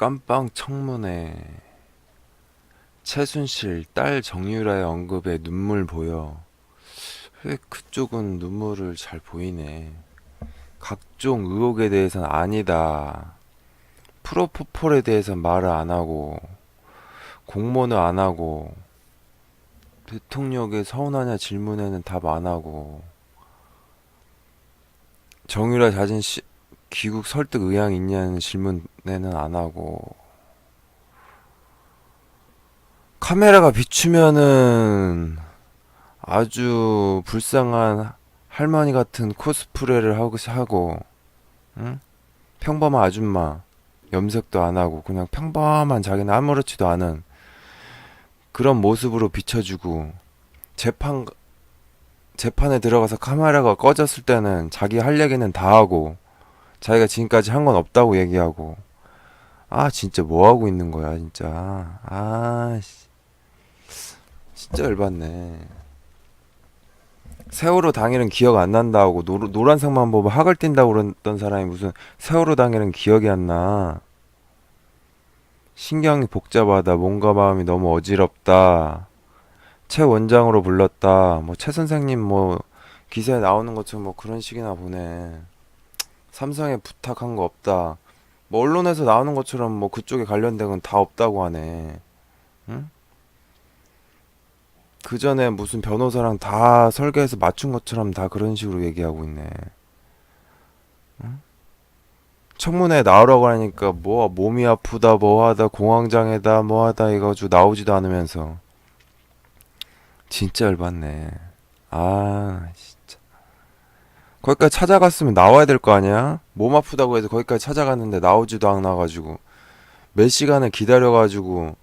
깜빵 청문회 최순실 딸 정유라의 언급에 눈물 보여. 왜 그쪽은 눈물을 잘 보이네. 각종 의혹에 대해서는 아니다. 프로포폴에 대해서 말을 안 하고 공모는 안 하고 대통령에게 서운하냐 질문에는 답 안 하고 정유라 자진 시, 귀국 설득 의향 있냐는 질문에는 안 하고 카메라가 비추면은 아주 불쌍한 할머니 같은 코스프레를 하고 하고 응? 평범한 아줌마 염색도 안 하고 그냥 평범한 자기는 아무렇지도 않은 그런 모습으로 비춰주고 재판 재판에 들어가서 카메라가 꺼졌을 때는 자기 할 얘기는 다 하고 자기가 지금까지 한 건 없다고 얘기하고 아 진짜 뭐 하고 있는 거야 진짜. 아 씨. 진짜 열받네. 세월호 당일은 기억 안 난다고 노, 노란색만 보고 학을 띈다고 그랬던 사람이 무슨 세월호 당일은 기억이 안 나. 신경이 복잡하다. 몸과 마음이 너무 어지럽다. 최 원장으로 불렀다. 뭐 최 선생님 뭐 기사에 나오는 것처럼 뭐 그런 식이나 보네 삼성에 부탁한 거 없다. 뭐 언론에서 나오는 것처럼 뭐 그쪽에 관련된 건 다 없다고 하네. 응? 그 전에 무슨 변호사랑 다 설계해서 맞춘 것처럼 다 그런 식으로 얘기하고 있네. 응? 청문회 나오라고 하니까 뭐 몸이 아프다 뭐하다 공황장애다 뭐하다 이거가지고 나오지도 않으면서 진짜 열받네. 아 진짜. 거기까지 찾아갔으면 나와야 될 거 아니야? 몸 아프다고 해서 거기까지 찾아갔는데 나오지도 않아가지고 몇 시간을 기다려가지고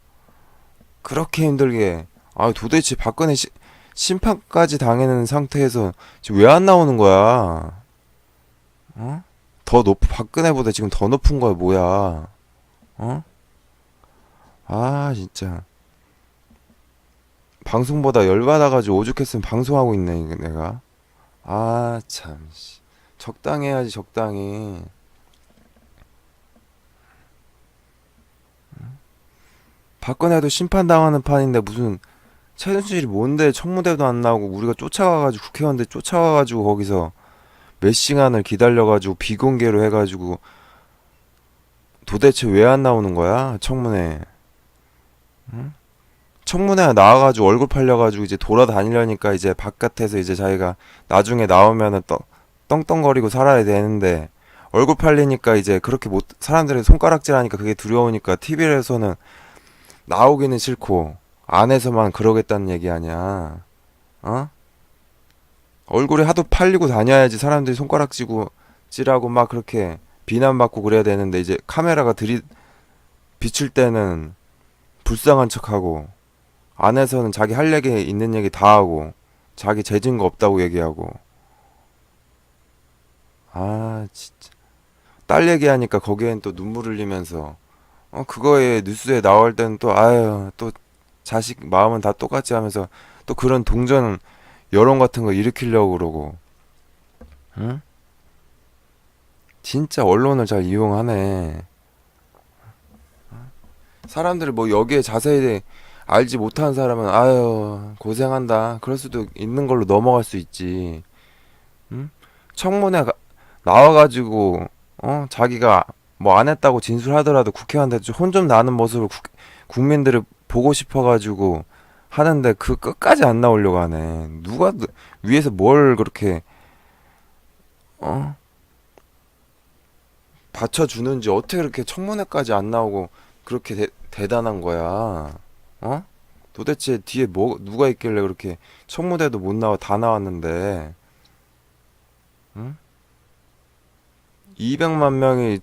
그렇게 힘들게 아 도대체 박근혜 시, 심판까지 당하는 상태에서 지금 왜 안 나오는 거야? 어? 더 높, 박근혜보다 지금 더 높은 거야 뭐야? 어? 아 진짜 방송보다 열받아가지고 오죽했으면 방송하고 있네 내가 아, 참, 씨. 적당히 해야지, 적당히. 박근혜도 심판당하는 판인데 무슨 최순실이 뭔데 청무대도 안 나오고 우리가 쫓아가가지고 국회의원들 쫓아가가지고 거기서 몇 시간을 기다려가지고 비공개로 해가지고 도대체 왜 안 나오는 거야 청문회 응? 청문회 나와가지고 얼굴 팔려가지고 이제 돌아다니려니까 이제 바깥에서 이제 자기가 나중에 나오면은 떠, 떵떵거리고 살아야 되는데 얼굴 팔리니까 이제 그렇게 못 사람들이 손가락질하니까 그게 두려우니까 TV에서는 나오기는 싫고 안에서만 그러겠다는 얘기 아니야 어? 얼굴이 하도 팔리고 다녀야지 사람들이 손가락질고 찌라고 막 그렇게 비난받고 그래야 되는데 이제 카메라가 들이 비칠 때는 불쌍한 척하고 안에서는 자기 할 얘기 있는 얘기 다 하고 자기 재진 거 없다고 얘기하고. 아 진짜. 딸 얘기하니까 거기엔 또 눈물 흘리면서 어 그거에 뉴스에 나올 때는 또 아유 또 자식 마음은 다 똑같이 하면서 또 그런 동전 여론 같은 거 일으키려고 그러고. 응? 진짜 언론을 잘 이용하네. 사람들이 뭐 여기에 자세히 알지 못하는 사람은 아유 고생한다. 그럴 수도 있는 걸로 넘어갈 수 있지. 응? 청문회 가, 나와가지고 어? 자기가 뭐 안 했다고 진술하더라도 국회의원한테 혼 좀 나는 모습을 국, 국민들을 보고 싶어가지고 하는데 그 끝까지 안 나오려고 하네. 누가 느- 위에서 뭘 그렇게 어? 받쳐주는지 어떻게 그렇게 청문회까지 안 나오고 그렇게 대, 대단한 거야 어? 도대체 뒤에 뭐 누가 있길래 그렇게 청무대도 못 나와 다 나왔는데 응? 200만 명이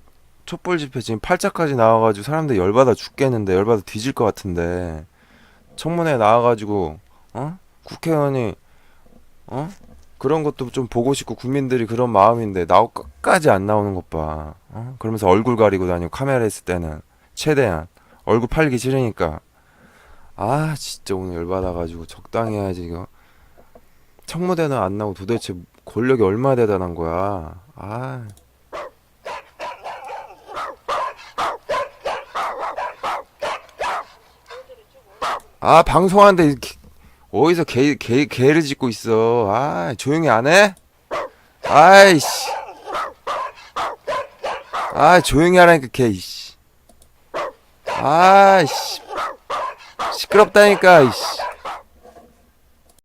촛불 집회 지금 팔자까지 나와가지고 사람들 열받아 죽겠는데 열받아 뒤질 것 같은데 청문회 나와가지고 어? 국회의원이 어? 그런 것도 좀 보고 싶고 국민들이 그런 마음인데 나오 끝까지 안 나오는 것 봐. 어? 그러면서 얼굴 가리고 다니고 카메라 있을 때는 최대한 얼굴 팔기 싫으니까 아 진짜 오늘 열받아가지고 적당히 해야지 이거 청무대는 안 나고 도대체 권력이 얼마나 대단한 거야 아 아, 방송하는데 어디서 개, 개, 개를 짓고 있어. 아, 조용히 안 해? 아이씨. 아, 조용히 하라니까, 개, 이씨. 아이씨. crop tankas.